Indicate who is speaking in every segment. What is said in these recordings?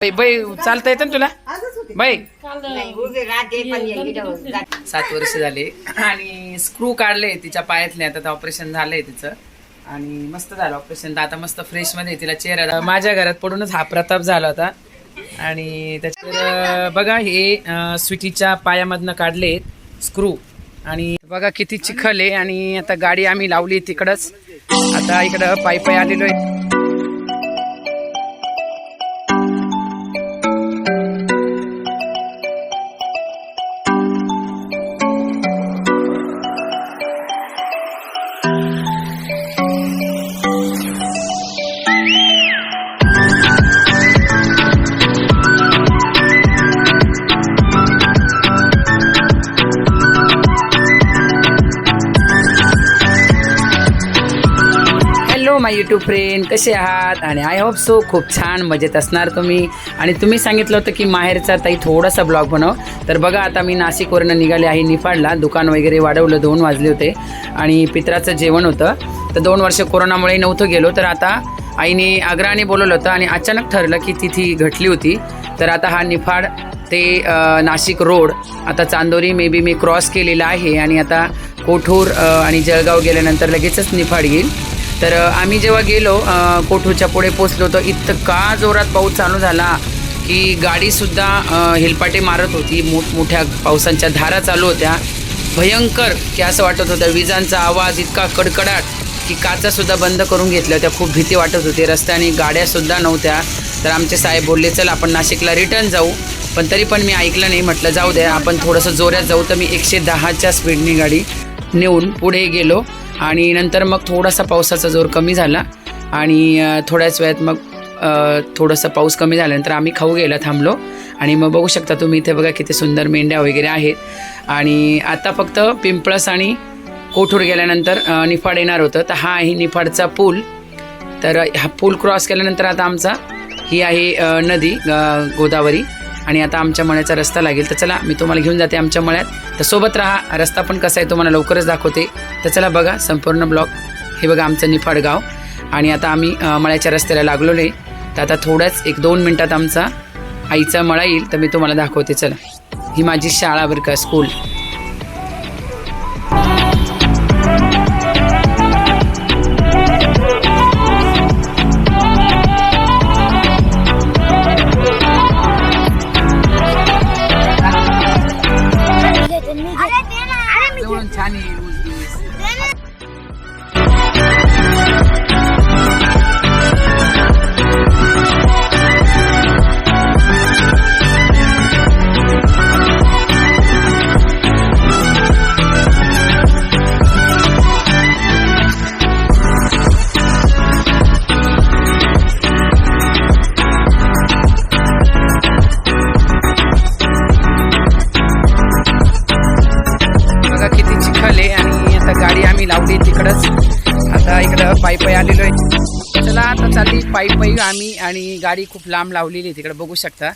Speaker 1: बाई बाई चालता येतं ना तुला? बाई.
Speaker 2: नाही, उभी राहते पण ये इकडं जाते.
Speaker 1: सात वर्ष झाले. आणि स्क्रू काढले तिच्या पायातले आता ऑपरेशन झालंय तिचं. आणि मस्त झालं ऑपरेशन तर आता मस्त फ्रेशमध्ये तिला चेहरा माझ्या घरात पडूनच हा प्रताप झाला होता. आणि त्याच्यावर बघा हे स्वीटीच्या पायामधनं काढले स्क्रू आणि बघा किती चिखल आहे. आणि आता गाडी आम्ही लावली तिकडच. आता इकडं पायी पायी आलेलो आहे. टू फ्रेंड कसे आहात? आणि आय होप सो खूप छान मजेत असणार तुम्ही. आणि तुम्ही सांगितलं होतं की माहेरचा ताई थोडासा ब्लॉग बनव. तर बघा आता मी नाशिकवरनं निघाले आहे निफाडला. दुकान वगैरे वाढवलं दोन वाजले होते. आणि पित्राचं जेवण होतं. तर दोन वर्ष कोरोनामुळे नव्हतं गेलो. तर आता आईने आग्राने बोलवलं होतं आणि अचानक ठरलं की तिथी घटली होती. तर आता हा निफाड ते नाशिक रोड आता Chandori may be me cross केलेला आहे. आणि आता कोठूर आणि जळगाव गेल्यानंतर लगेचच निफाड येईल. तर आम्ही जेव्हा गेलो कोठूच्या पुढे पोचलो तर इतका जोरात पाऊस चालू झाला की गाडीसुद्धा हिलपाटे हेलपाटे मारत होती. मोठमोठ्या पावसांच्या धारा चालू होत्या. भयंकर की असं वाटत होतं विजांचा आवाज इतका कडकडाट की काचासुद्धा बंद करून घेतल्या होत्या. खूप भीती वाटत होती. रस्त्याने गाड्यासुद्धा नव्हत्या. तर आमचे साहेब बोलले चल आपण नाशिकला रिटर्न जाऊ. पण तरी पण मी ऐकलं नाही. म्हटलं जाऊ द्या आपण थोडंसं जोरात जाऊ. तर मी एकशे दहाच्या स्पीडनी गाडी नेऊन पुढे गेलो आणि नंतर मग थोडासा पावसाचा जोर कमी झाला. आणि थोड्याच वेळात मग थोडंसं पाऊस कमी झाल्यानंतर आम्ही खाऊ गेला थांबलो. आणि मग बघू शकता तुम्ही इथे बघा किती सुंदर मेंढ्या वगैरे आहेत. आणि आता फक्त पिंपळस आणि कोठूर गेल्यानंतर निफाड येणार होतं. तर हा आहे निफाडचा पूल. तर हा पूल क्रॉस केल्यानंतर आता आमचा ही आहे नदी गोदावरी. आणि आता आमच्या मळ्याचा रस्ता लागेल तर चला मी तुम्हाला घेऊन जाते आमच्या मळ्यात. तर सोबत राहा रस्ता पण कसा आहे तुम्हाला लवकरच दाखवते. तर चला बघा संपूर्ण ब्लॉक. हे बघा आमचं निफाड गाव. आणि आता आम्ही मळ्याच्या रस्त्याला लागलो आहे तर आता थोड्याच एक दोन मिनटात आमचा आईचा मळा येईल तर मी तुम्हाला दाखवते. चला. ही माझी शाळा बरं का स्कूल चला आता चालली पायी पायी आम्ही आणि गाडी खूप लांब लावलेली आहे तिकडं बघू शकता.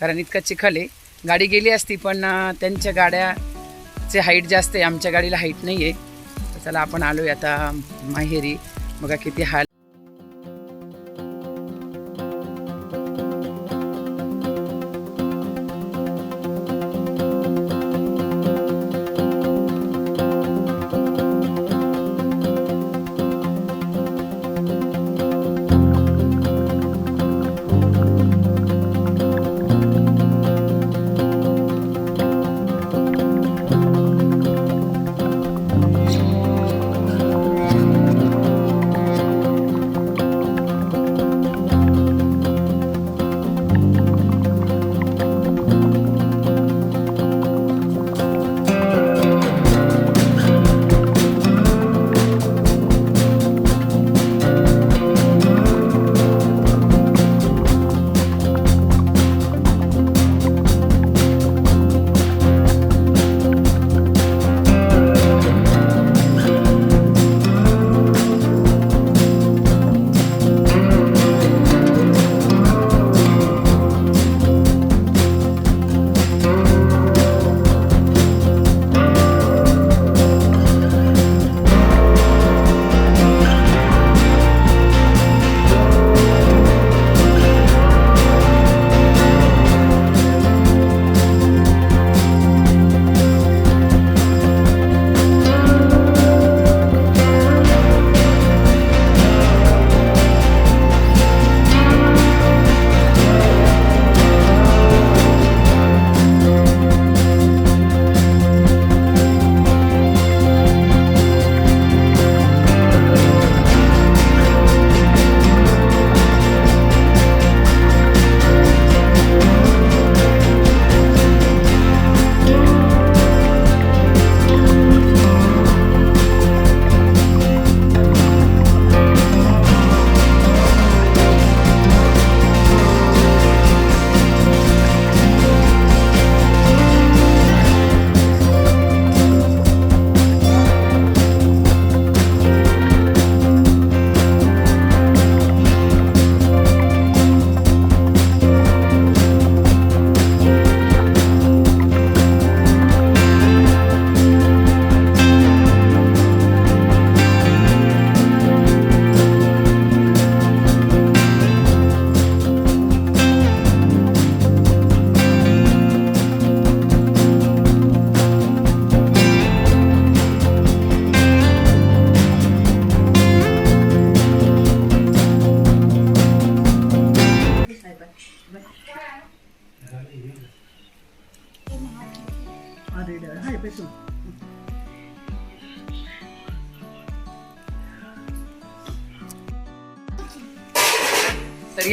Speaker 1: कारण इतकं चिखल आहे. गाडी गेली असती पण त्यांच्या गाड्याचे हाईट जास्त आहे. आमच्या गाडीला हाईट नाही आहे तर चला आपण आलो आहे आता माहेरी. बघा किती हाल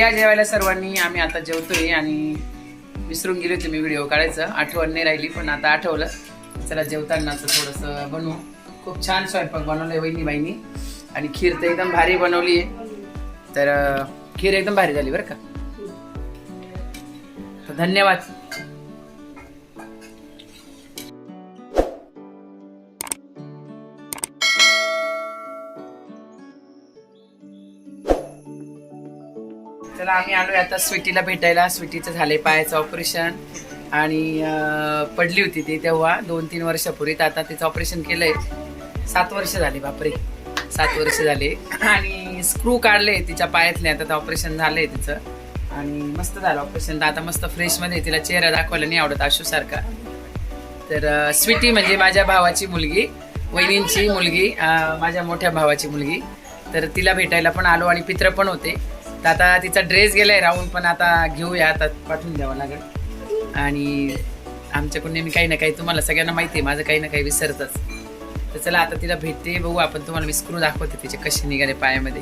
Speaker 1: या जेवायला सर्वांनी आम्ही आता जेवतोय आणि विसरून गेले होते मी व्हिडिओ काढायचं. आठवण नाही राहिली पण आता आठवलं. चला जेवतानाच थोडंसं बनवू. खूप छान स्वयंपाक बनवलंय वहिनी बाईनी. आणि खीर तर एकदम भारी बनवली आहे तर खीर एकदम भारी झाली बरं का? तर धन्यवाद. चला आम्ही आलोय आता स्वीटीला भेटायला. स्वीटीचं झालंय पायाचं ऑपरेशन आणि पडली होती ती तेव्हा दोन तीन वर्षापूर्वी. तर आता तिचं ऑपरेशन केलंय. सात वर्ष झाले बापरे. सात वर्ष झाले. आणि स्क्रू काढले तिच्या पायातले. आता तर ऑपरेशन झालंय तिचं. आणि मस्त झालं ऑपरेशन तर आता मस्त फ्रेशमध्ये तिला चेहरा दाखवायला नाही आवडत आशू सारखा. तर स्वीटी म्हणजे माझ्या भावाची मुलगी वहिनींची मुलगी माझ्या मोठ्या भावाची मुलगी. तर तिला भेटायला पण आलो आणि पित्र पण होते. तर आता तिचा ड्रेस गेलाय राहून पण आता घेऊया आता पाठवून द्यावं लागेल. आणि आमच्याकडून नेहमी काही ना काही तुम्हाला सगळ्यांना माहिती आहे माझं काही ना काही विसरतच. तर चला आता तिला भेटते बघू आपण तुम्हाला मी स्क्रू दाखवते तिचे कसे निघाले पायामध्ये.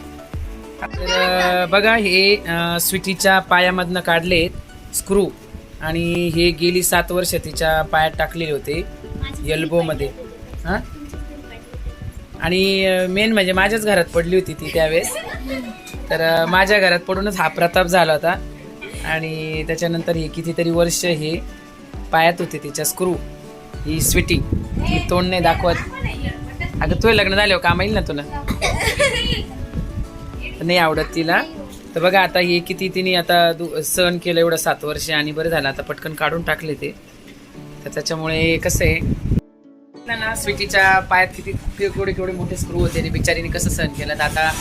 Speaker 1: तर बघा हे स्वीटीच्या पायामधनं काढले स्क्रू आणि हे गेली सात वर्ष तिच्या पायात टाकलेले होते एल्बोमध्ये हां? आणि मेन म्हणजे माझ्याच घरात पडली होती ती त्यावेळेस. तर माझ्या घरात पडूनच हा प्रताप झाला होता. आणि त्याच्यानंतर हे कितीतरी वर्ष हे पायात होते तिच्या स्क्रू ही स्वीटी ही तोंड नाही दाखवत. अगं तुझे लग्न झाल्यावर काम येईल ना तुला? नाही आवडत तिला. तर बघा आता हे किती तिने आता दु- सहन केलं एवढं सात वर्ष आणि बरं झालं. आता पटकन काढून टाकले ते. तर त्याच्यामुळे कसं आहे ना स्विटीच्या स्वीटीच्या पायात किती केवढे केवढे मोठे स्क्रू होते आणि बिचारीने कसं सहन केलं? तर आता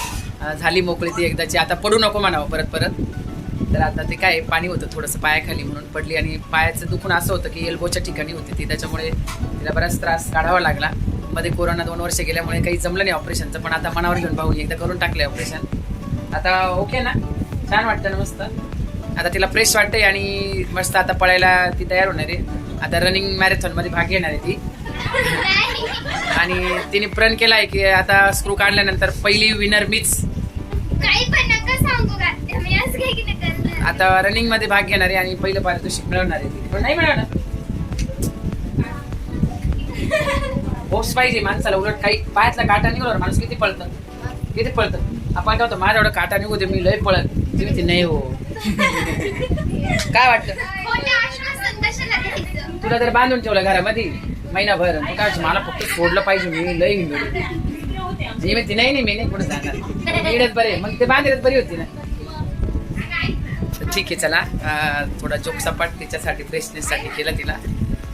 Speaker 1: झाली मोकळी ती एकदाची. आता पडू नको म्हणावं परत परत. तर आता ते काय पाणी होतं थोडंसं पायाखाली म्हणून पडली आणि पायाचं दुखून असं होतं की एल्बोच्या ठिकाणी होती ती. त्याच्यामुळे तिला बराच त्रास काढावा लागला. मध्ये कोरोना दोन वर्ष गेल्यामुळे काही जमलं नाही ऑपरेशनचं पण आता मनावर घेऊन भाऊ एकदा करून टाकलंय ऑपरेशन. आता ओके ना? छान वाटतं ना मस्त? आता तिला फ्रेश वाटतंय आणि मस्त आता पळायला ती तयार होणार आहे. आता रनिंग मॅरेथॉनमध्ये भाग घेणार आहे ती. आणि तिने प्रण केलाय की आता स्क्रू काढल्यानंतर पहिली विनर मीच. आता रनिंगमध्ये भाग घेणार आहे आणि पहिलं पारितोषिक मिळवणार आहे ती. पण नाही मिळवणार होप्स पाहिजे माणसाला उलट काही पायातला काटा निघाला माणूस किती पळतं? किती पळतं? आपण काय होतं माझ्या एवढं काटा निघू दे मी लय पळत. ती म्हणते नाही हो. काय वाटतं? तुला जर बांधून ठेवलं घरामध्ये. महिनाभर. तू काय मला फक्त सोडलं पाहिजे मी लय हिंडलो. मी नाही नाही मी नाही पुढे जाणार. बरे मग ते बांधलेच बरी होती ना. तर ठीक आहे चला. थोडा जोकसपाट तिच्यासाठी फ्रेशनेससाठी केला तिला.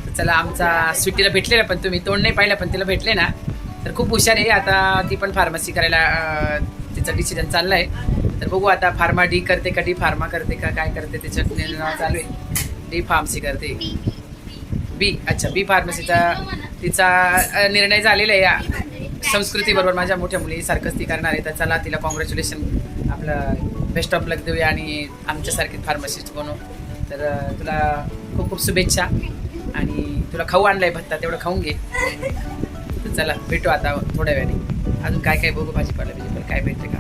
Speaker 1: तर चला आमचा स्वीटीला भेटले ना पण तुम्ही तोंड नाही पाहिलं पण तिला भेटले ना. तर खूप हुशार आहे. आता ती पण फार्मसी करायला तिचं डिसिजन आहे तर बघू आता फार्मा डी करते का डी फार्मा करते का काय करते त्याच्यात नाव चालू आहे. डी फार्मसी करते. बी अच्छा बी फार्मसीचा तिचा निर्णय झालेला आहे या संस्कृतीबरोबर. माझ्या मोठ्या मुलीसारखंच ती करणार आहे. तर चला तिला कॉंग्रॅच्युलेशन आपलं बेस्ट ऑफ लक देऊया आणि आमच्यासारखे फार्मसिस्ट बनू. तर तुला खूप खूप शुभेच्छा आणि तुला खाऊ आणलाय भत्ता तेवढं खाऊन घे. तर चला भेटू आता थोड्या वेळाने. अजून काय काय बघू भाजीपाला बिजीपाला काय भेटते का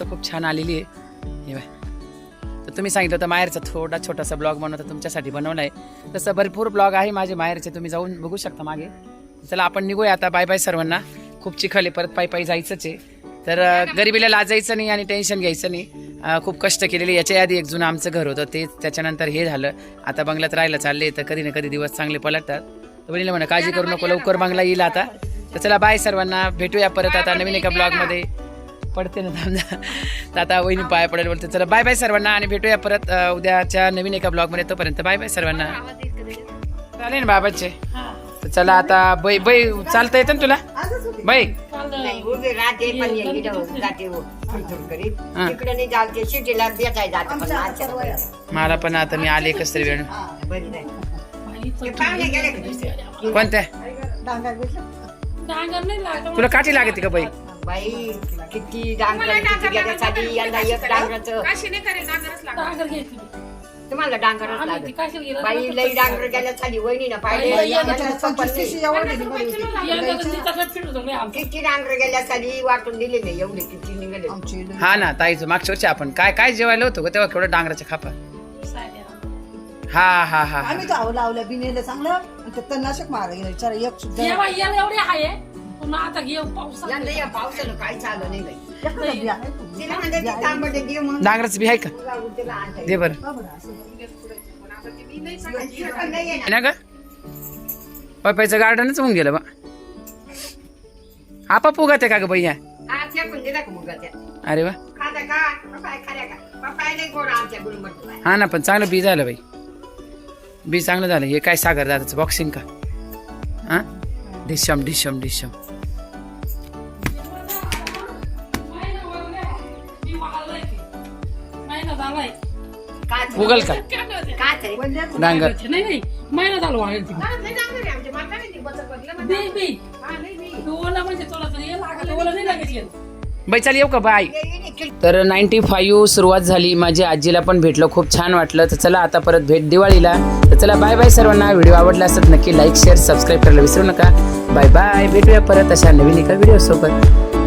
Speaker 1: तर खूप छान आलेली आहे. हे बाय तर तुम्ही सांगितलं होतं माहेरचा थोडा छोटासा ब्लॉग बनवता तुमच्यासाठी बनवला आहे तसं भरपूर ब्लॉग आहे माझे माहेरचे तुम्ही जाऊन बघू शकता मागे. चला आपण निघूया आता. बाय बाय सर्वांना. खूप चिखल आहे परत पायी पायी जायचंच आहे. तर गरिबीला लाजायचं नाही आणि टेन्शन घ्यायचं नाही. खूप कष्ट केलेले. याच्या आधी एक जुनं आमचं घर होतं ते त्याच्यानंतर हे झालं. आता बंगल्यात राहायला चालले तर कधी ना कधी दिवस चांगले पलटतात. तर बहिणीला म्हणा काळजी करू नको लवकर बंगला येईल आता. तर चला बाय सर्वांना. भेटूया परत आता नवीन एका ब्लॉगमध्ये. पडते ना समजा तर आता वहिनी पाय पडेल बोलते चला बाय बाय सर्वांना आणि भेटूया परत उद्याच्या नवीन एका ब्लॉगमध्ये तोपर्यंत. बाय बाय सर्वांना. चालेल ना बाबाचे? चला आता बै बै चालता येतं ना तुला? बै
Speaker 2: नाही उभी राहते पण इकडं जाते थुरथुर करीत. तिकडे नाही जाते सिटीला बेचाय जाते पण आजच्या बरी
Speaker 1: मला पण आता मी आले कस तरी वेळ. कोणत्या? तुला काठी लागते का बाई?
Speaker 2: बाई किती डांगर किती गेल्यासाठी यंदा एक डांगराचं.
Speaker 3: डांगर घेतली
Speaker 2: तुम्हाला डांगरच
Speaker 3: ती गेलो
Speaker 2: बाई लई डांगर गेल्यासाठी वहिनी ना
Speaker 3: आमचं.
Speaker 2: किती डांगर गेल्यासाठी वाटून दिले नाही एवढे किती निघाले.
Speaker 1: हा ना ताईचं मागच्या वर्षी आपण काय काय जेवायला होतो तेव्हा केवढं डांगराच्या खापा? हा हा हा.
Speaker 4: आम्ही तर आवलं आवलं बिनेलं चांगलं. ते तणनाशक मारा गेलं. विचार एक सुद्धा
Speaker 3: एवढे आहे पुन्हा आता घेऊ पावसात
Speaker 2: यंदा या पावसानं काही चाललं नाही बाई.
Speaker 4: एकच बी आहे.
Speaker 2: तिला म्हणते ते तांबटे दे म्हणून.
Speaker 1: डांगराचं बी आहे का?
Speaker 2: आणता
Speaker 1: दे बरं.
Speaker 4: बरं,
Speaker 2: नाही.
Speaker 1: आहे ना का पप्पाचं गार्डनच होऊन गेलं बा. आपा पुगत आहे का ग भैया?
Speaker 2: फेकून दिला का मुलगा त्या?
Speaker 1: अरे वा.
Speaker 2: का? का? गोड आमच्या.
Speaker 1: हा ना पण चांगलं बी झालं बाई. बी चांगलं झालं. हे काय सागर दादाचं बॉक्सिंग का? हा? डिशम डिशम डिशम.
Speaker 2: हे
Speaker 3: लागलं ओला नाही लागत येत.
Speaker 1: बाई चाल येऊ का? बाय. तर नाईन्टी फाईव्ह सुरुवात झाली. माझ्या आजीला पण भेटलं खूप छान वाटलं. तर चला आता परत भेट दिवाळीला. तर चला बाय बाय सर्वांना. व्हिडिओ आवडला असत नक्की लाईक शेअर सबस्क्राईब करायला विसरू नका. Bye bye. भेटूया परत अशा नवीन एका व्हिडिओ सोबत.